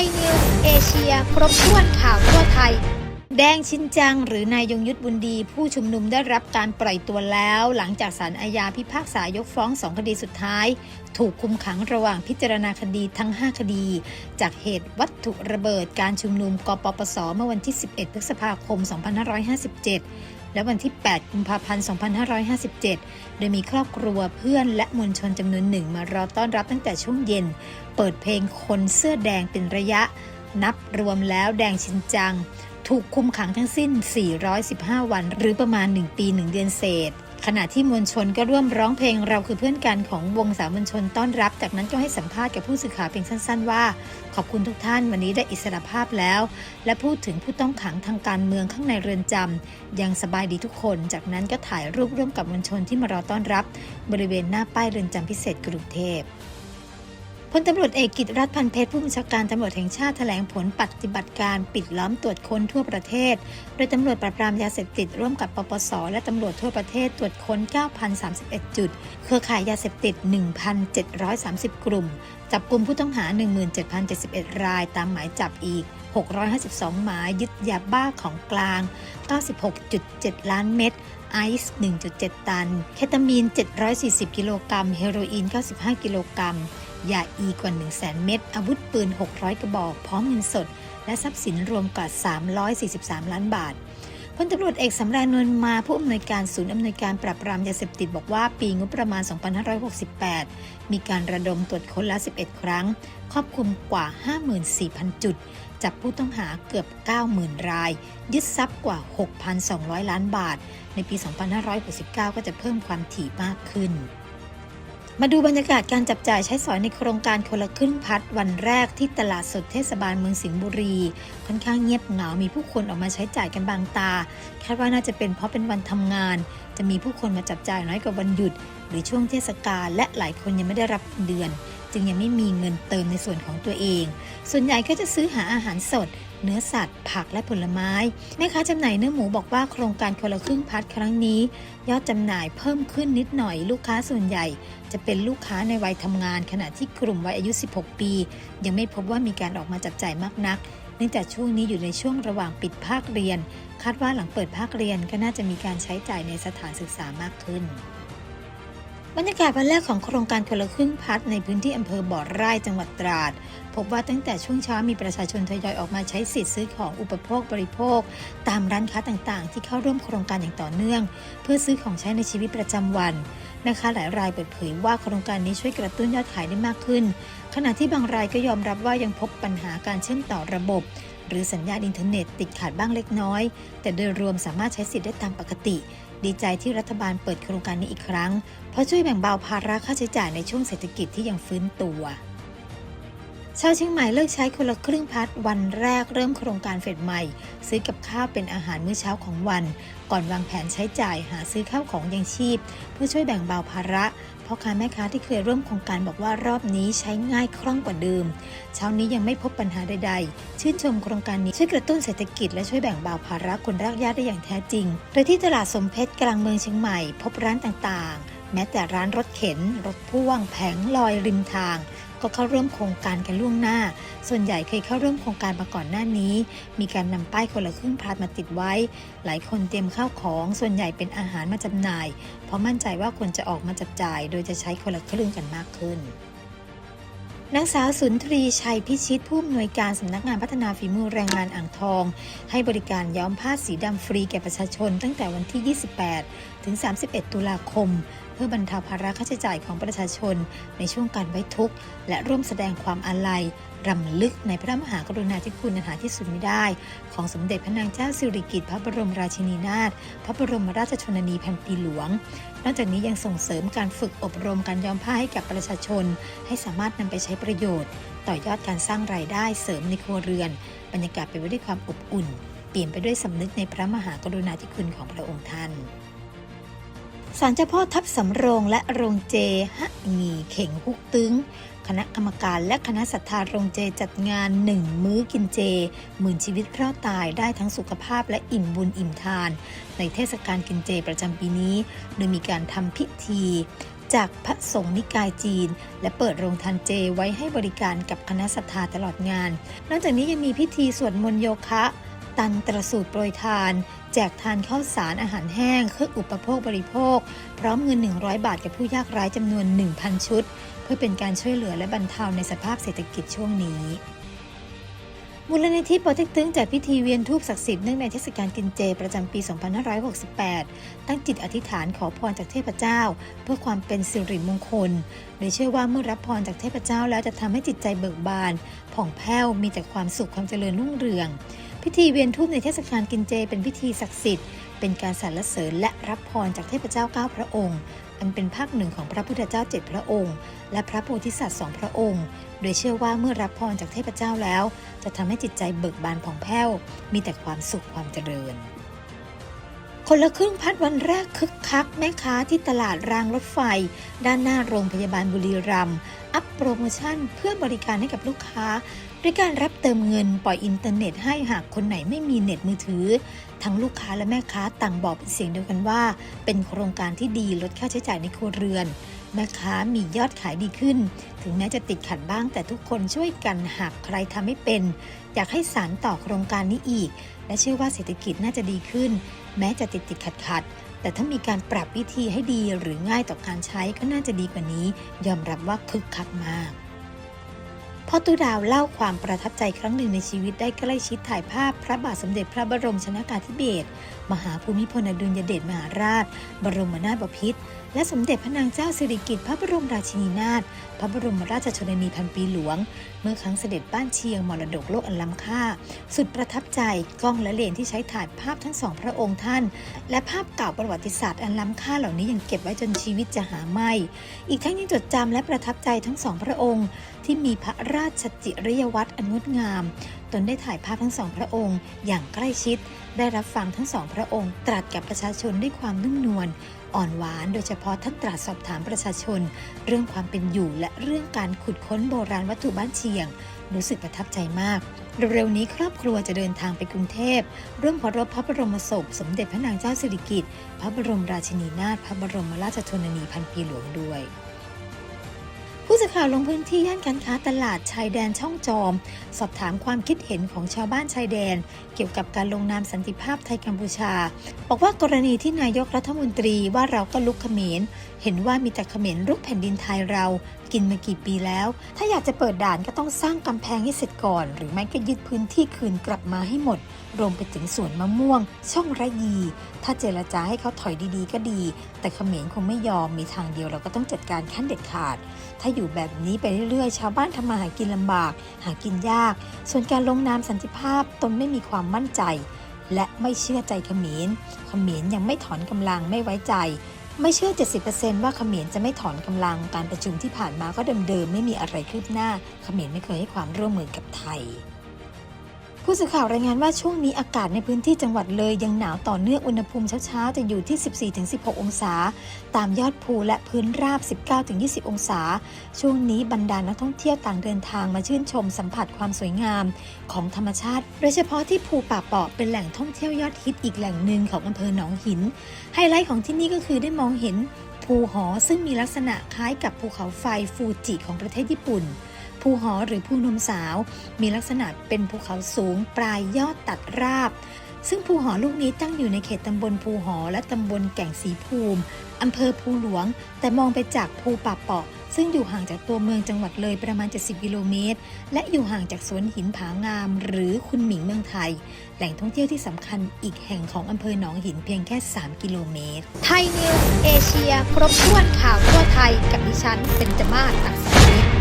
ยนิวเอเชีย ครบถ้วนข่าวทั่วไทย แดงชินจัง หรือนายยงยุทธบุญดี ผู้ชุมนุมได้รับการปล่อยตัวแล้ว หลังจากศาลอาญาพิพากษายกฟ้องสองคดีสุดท้าย ถูกคุมขังระหว่างพิจารณาคดีทั้ง 5 คดี จากเหตุวัตถุระเบิดการชุมนุมกปปสเมื่อวันที่ 11 พฤษภาคม 2557 และวันที่ 8 กุมภาพันธ์ 2557 โดยมีครอบครัวเพื่อนและมวลชนจำนวนหนึ่งมารอต้อนรับตั้งแต่ช่วงเย็น เปิดเพลงคนเสื้อแดงเป็นระยะ นับรวมแล้วแดงชินจัง ถูกคุมขังทั้งสิ้น 415 วัน หรือประมาณ 1 ปี 1 เดือนเศษ ขณะที่มวลชนก็ร่วมร้องเพลงเราคือเพื่อนกันของวงสามวลชนต้อนรับ จากนั้นก็ให้สัมภาษณ์กับผู้สื่อข่าวเพียงสั้น ๆ ว่า ขอบคุณทุกท่านวันนี้ได้อิสรภาพแล้ว และพูดถึงผู้ต้องขังทางการเมืองข้างในเรือนจำยังสบายดีทุกคน จากนั้นก็ถ่ายรูปร่วมกับมวลชนที่มารอต้อนรับ บริเวณหน้าป้ายเรือนจำพิเศษกรุงเทพ พลตำรวจเอกกิตรัฐพันเพชรผู้บัญชาการตำรวจแห่งชาติแถลงผลปฏิบัติการปิดล้อมตรวจค้นทั่วประเทศ โดยตำรวจปราบปรามยาเสพติดร่วมกับปปส และตำรวจทั่วประเทศตรวจค้น 9,031 จุด เครือข่ายยาเสพติด 1,730 กลุ่ม จับกลุ่มผู้ต้องหา 17,071 รายตามหมายจับอีก 652 หมาย ยึดยาบ้าของกลาง 96.7 ล้านเม็ด ไอซ์ 1.7 ตัน เคตามีน 740 กิโลกรัม เฮโรอีน 95 กิโลกรัม ยาอีกว่า 1 0 0 0 0 0 เม็ด อาวุธปืน 600 กระบอก พร้อมเงินสด และทรัพย์สินรวมกว่า 343 ล้านบาทพลตำรวจเอกสำราญนวลมาผู้อำนวยการศูนย์อำนวยการปราบปรามยาเสพติดบอกว่าปีงบประมาณ 2568 มีการระดมตรวจค้นละ 11 ครั้ง ครอบคลุมกว่า 54,000 จุด จับผู้ต้องหาเกือบ 90,000 ราย ยึดทรัพย์กว่า 6,200 ล้านบาท ในปี 2569 ก็จะเพิ่มความถี่มากขึ้นมาดูบรรยากาศการจับจ่ายใช้สอยในโครงการคนละครึ่งพัดวันแรกที่ตลาดสดเทศบาลเมืองสิงห์บุรี ค่อนข้างเงียบเหงา มีผู้คนออกมาใช้จ่ายกันบางตา คาดว่าน่าจะเป็นเพราะเป็นวันทำงาน จะมีผู้คนมาจับจ่ายน้อยกว่าวันหยุด หรือช่วงเทศกาลและหลายคนยังไม่ได้รับเดือน จึงยังไม่มีเงินเติมในส่วนของตัวเอง ส่วนใหญ่ก็จะซื้อหาอาหารสด เนื้อสัตว์ ผักและผลไม้ แม่ค้าจำหน่ายเนื้อหมูบอกว่าโครงการคนละครึ่งพัดครั้งนี้ ยอดจำหน่ายเพิ่มขึ้นนิดหน่อยลูกค้าส่วนใหญ่ จะเป็นลูกค้าในวัยทำงาน ขณะที่กลุ่มวัยอายุ 16 ปี ยังไม่พบว่ามีการออกมาจับจ่ายมากนักเนื่องจากช่วงนี้อยู่ในช่วงระหว่างปิดภาคเรียน คาดว่าหลังเปิดภาคเรียนก็น่าจะมีการใช้จ่ายในสถานศึกษามากขึ้น บรรยากาศวันแรกของโครงการคนละครึ่งพัดในพื้นที่อำเภอบ่อไร่จังหวัดตราด พบว่าตั้งแต่ช่วงเช้ามีประชาชนทยอยออกมาใช้สิทธิ์ซื้อของอุปโภคบริโภค ตามร้านค้าต่างๆ ที่เข้าร่วมโครงการอย่างต่อเนื่อง เพื่อซื้อของใช้ในชีวิตประจำวันแม่ค้าหลายรายเปิดเผยว่าโครงการนี้ช่วยกระตุ้นยอดขายได้มากขึ้น ขณะที่บางรายก็ยอมรับว่ายังพบปัญหาการเชื่อมต่อระบบ หรือสัญญาณอินเทอร์เน็ตติดขัดบ้างเล็กน้อย แต่โดยรวมสามารถใช้สิทธิ์ได้ตามปกติ ดีใจที่รัฐบาลเปิดโครงการนี้อีกครั้ง เพราะช่วยแบ่งเบาภาระค่าใช้จ่ายในช่วงเศรษฐกิจที่ยังฟื้นตัว ชาวเชียงใหม่เลิกใช้คนละครึ่งพัดวันแรกเริ่มโครงการเฟดใหม่ ซื้อกับข้าวเป็นอาหารมื้อเช้าของวัน ก่อนวางแผนใช้จ่ายหาซื้อข้าวของยังชีพ เพื่อช่วยแบ่งเบาภาระพ่อค้าแม่ค้าที่เคยร่วมโครงการบอกว่ารอบนี้ใช้ง่ายคล่องกว่าเดิม เช้านี้ยังไม่พบปัญหาใดๆ ชื่นชมโครงการนี้ช่วยกระตุ้นเศรษฐกิจและช่วยแบ่งเบาภาระคนรากหญ้าได้อย่างแท้จริงโดยที่ตลาดสมเพชรกลางเมืองเชียงใหม่ พบร้านต่างๆ แม้แต่ร้านรถเข็น รถพ่วง แผงลอยริมทาง ก็เข้าร่วมโครงการกันล่วงหน้า ส่วนใหญ่เคยเข้าร่วมโครงการมาก่อนหน้านี้ มีการนำป้ายคนละครึ่งพลัดมาติดไว้ หลายคนเตรียมข้าวของ ส่วนใหญ่เป็นอาหารมาจำหน่าย เพราะมั่นใจว่าคนจะออกมาจับจ่าย โดยจะใช้คนละครึ่งกันมากขึ้น นางสาวสุนทรีชัยพิชิตผู้อำนวยการสำนักงานพัฒนาฝีมือแรงงานอ่างทอง ให้บริการย้อมผ้าสีดำฟรีแก่ประชาชน ตั้งแต่วันที่ 28 ถึง 31 ตุลาคม เพื่อบรรเทาภาระค่าใช้จ่ายของประชาชน ในช่วงการไว้ทุกข์ และร่วมแสดงความอาลัย รำลึกในพระมหากรุณาธิคุณอันหาที่สุดมิได้ ของสมเด็จพระนางเจ้าสิริกิติ์พระบรมราชินีนาถพระบรมราชชนนีพันปีหลวง นอกจากนี้ยังส่งเสริมการฝึกอบรมการย้อมผ้าให้กับประชาชน ให้สามารถนำไปใช้ประโยชน์ ต่อยอดการสร้างรายได้เสริมในครัวเรือน บรรยากาศเป็นไปด้วยความอบอุ่น เปลี่ยนไปด้วยสำนึกในพระมหากรุณาธิคุณของพระองค์ท่านศาลเจ้าพ่อทับสำโรงและโรงเจฮะหงีเข่งฮุกตึง คณะกรรมการและคณะศรัทธาโรงเจจัดงานหนึ่งมื้อกินเจ หมื่นชีวิตรอดตายได้ทั้งสุขภาพและอิ่มบุญอิ่มทาน ในเทศกาลกินเจประจำปีนี้ โดยมีการทำพิธี จากพระสงฆ์นิกายจีน และเปิดโรงทานเจไว้ให้บริการกับคณะศรัทธาตลอดงาน นอกจากนี้ยังมีพิธีสวดมนต์โยคะ ตันตรสูตรโปรยทาน แจกทานข้าวสารอาหารแห้ง เครื่องอุปโภคบริโภค พร้อมเงิน 100 บาทกับผู้ยากไร้จำนวน 1,000 ชุด เพื่อเป็นการช่วยเหลือและบรรเทาในสภาพเศรษฐกิจช่วงนี้ มูลนิธิปอเต็กตึงจัดพิธีเวียนทูปศักดิ์สิทธิ์เนื่องในเทศกาลกินเจประจำปี 2568 ตั้งจิตอธิษฐานขอพรจากเทพเจ้า เพื่อความเป็นสิริมงคล โดยเชื่อว่าเมื่อรับพรจากเทพเจ้าแล้วจะทำให้จิตใจเบิกบาน ผ่องแผ้วมีแต่ความสุขความเจริญรุ่งเรือง พิธีเวียนทูปในเทศกาลกินเจ เป็นพิธีศักดิ์สิทธิ์เป็นการสรรเสริญและรับพรจากเทพเจ้าเก้าพระองค์ อันเป็นภาคหนึ่งของพระพุทธเจ้าเจ็ดพระองค์ และพระโพธิสัตว์สองพระองค์ โดยเชื่อว่าเมื่อรับพรจากเทพเจ้าแล้ว จะทำให้จิตใจเบิกบานผ่องแผ้ว มีแต่ความสุขความเจริญ คนละครึ่งพัดวันแรกคึกคัก แม่ค้าที่ตลาดรางรถไฟ ด้านหน้าโรงพยาบาลบุรีรัมย์อัพโปรโมชั่นเพื่อบริการให้กับลูกค้า ด้วยการรับเติมเงินปล่อยอินเทอร์เน็ตให้หากคนไหนไม่มีเน็ตมือถือ ทั้งลูกค้าและแม่ค้าต่างบอกเป็นเสียงเดียวกันว่า เป็นโครงการที่ดีลดค่าใช้จ่ายในครัวเรือน แม่ค้ามียอดขายดีขึ้น ถึงแม้จะติดขัดบ้างแต่ทุกคนช่วยกันหากใครทำไม่เป็น อยากให้สารต่อโครงการนี้อีก และเชื่อว่าเศรษฐกิจน่าจะดีขึ้น แม้จะติดติดขัดขัดแต่ถ้ามีการปรับวิธีให้ดีหรือง่ายต่อการใช้ก็น่าจะดีกว่านี้ ยอมรับว่าคึกคักมาก พ่อตูดาวเล่าความประทับใจครั้งหนึ่งในชีวิตได้ใกล้ชิดถ่ายภาพพระบาทสมเด็จพระบรมชนากาธิเบศรมหาภูมิพลอดุลยเดชมหาราช บรมนาถบพิตรและสมเด็จพระนางเจ้าสิริกิติ์พระบรมราชินีนาถพระบรมราชชนนีพันปีหลวง เมื่อครั้งเสด็จบ้านเชียงมรดกโลกอันล้ำค่า สุดประทับใจกล้องและเลนที่ใช้ถ่ายภาพทั้งสองพระองค์ท่าน และภาพเก่าประวัติศาสตร์อันล้ำค่าเหล่านี้ยังเก็บไว้จนชีวิตจะหาไม่ อีกทั้งยังจดจำและประทับใจทั้งสองพระองค์ ที่มีพระราราชจิริยวัตรอันงดงาม ตนได้ถ่ายภาพทั้งสองพระองค์ อย่างใกล้ชิด ได้รับฟังทั้งสองพระองค์ ตรัสกับประชาชนด้วยความนุ่มนวลอ่อนหวานโดยเฉพาะท่านตรัสสอบถามประชาชน เรื่องความเป็นอยู่และเรื่องการขุดค้นโบราณวัตถุบ้านเชียง รู้สึกประทับใจมาก เร็วๆนี้ครอบครัวจะเดินทางไปกรุงเทพร่วมเคารพพระบรมศพ สมเด็จพระนางเจ้าสิริกิติ์พระบรมราชินีนาถพระบรมราชชนนีพันปีหลวงด้วย ผู้สื่อข่าวลงพื้นที่ย่านการค้าตลาดชายแดนช่องจอม สอบถามความคิดเห็นของชาวบ้านชายแดน เกี่ยวกับการลงนามสันติภาพไทยกัมพูชา บอกว่ากรณีที่นายกรัฐมนตรีว่าเราก็ลุกเขมรเห็นว่ามีแต่เขมรลุกแผ่นดินไทยเรา กินมากี่ปีแล้ว ถ้าอยากจะเปิดด่านก็ต้องสร้างกำแพงให้เสร็จก่อน หรือไม่ก็ยึดพื้นที่คืนกลับมาให้หมด รวมไปถึงสวนมะม่วง ช่องระยี ถ้าเจรจาให้เขาถอยดีๆ ก็ดี แต่เขมรคงไม่ยอมมีทางเดียวเราก็ต้องจัดการขั้นเด็ดขาด ถ้าอยู่แบบนี้ไปเรื่อยๆ ชาวบ้านทำมาหากินลำบาก หากินยาก ส่วนการลงนามสันติภาพตนไม่มีความมั่นใจและไม่เชื่อใจเขมรเขมรยังไม่ถอนกำลังไม่ไว้ใจ ไม่เชื่อ 70%ว่าเขมรจะไม่ถอนกำลังการประชุมที่ผ่านมาก็เดิมๆ ไม่มีอะไรคืบหน้า เขมรไม่เคยให้ความร่วมมือกับไทย ผู้สื่อข่าวรายงานว่าช่วงนี้อากาศในพื้นที่จังหวัดเลยยังหนาวต่อเนื่องอุณหภูมิเช้าๆ จะอยู่ที่ 14-16 องศา ตามยอดภูและพื้นราบ 19-20 องศา ช่วงนี้บรรดานักท่องเที่ยวต่างเดินทางมาชื่นชมสัมผัสความสวยงามของธรรมชาติ โดยเฉพาะที่ภูป่าเปาะเป็นแหล่งท่องเที่ยวยอดฮิตอีกแหล่งหนึ่งของอำเภอหนองหิน ไฮไลท์ของที่นี่ก็คือได้มองเห็นภูหอซึ่งมีลักษณะคล้ายกับภูเขาไฟฟูจิของประเทศญี่ปุ่น ภูหอหรือภูนมสาว มีลักษณะเป็นภูเขาสูงปลายยอดตัดราบ ซึ่งภูหอลูกนี้ตั้งอยู่ในเขตตำบลภูหอและตำบลแก่งสีภูมิอำเภอภูหลวง แต่มองไปจากภูป่าเปาะ ซึ่งอยู่ห่างจากตัวเมืองจังหวัดเลยประมาณ 70 กิโลเมตร และอยู่ห่างจากสวนหินผางาม หรือคุณหมิงเมืองไทย แหล่งท่องเที่ยวที่สำคัญอีกแห่งของอำเภอหนองหินเพียงแค่ 3 กิโลเมตร ไทยนิวเอเชีย ครบถ้วนข่าวทั่วไทยกับดิฉันเป็นจมาศอักษริ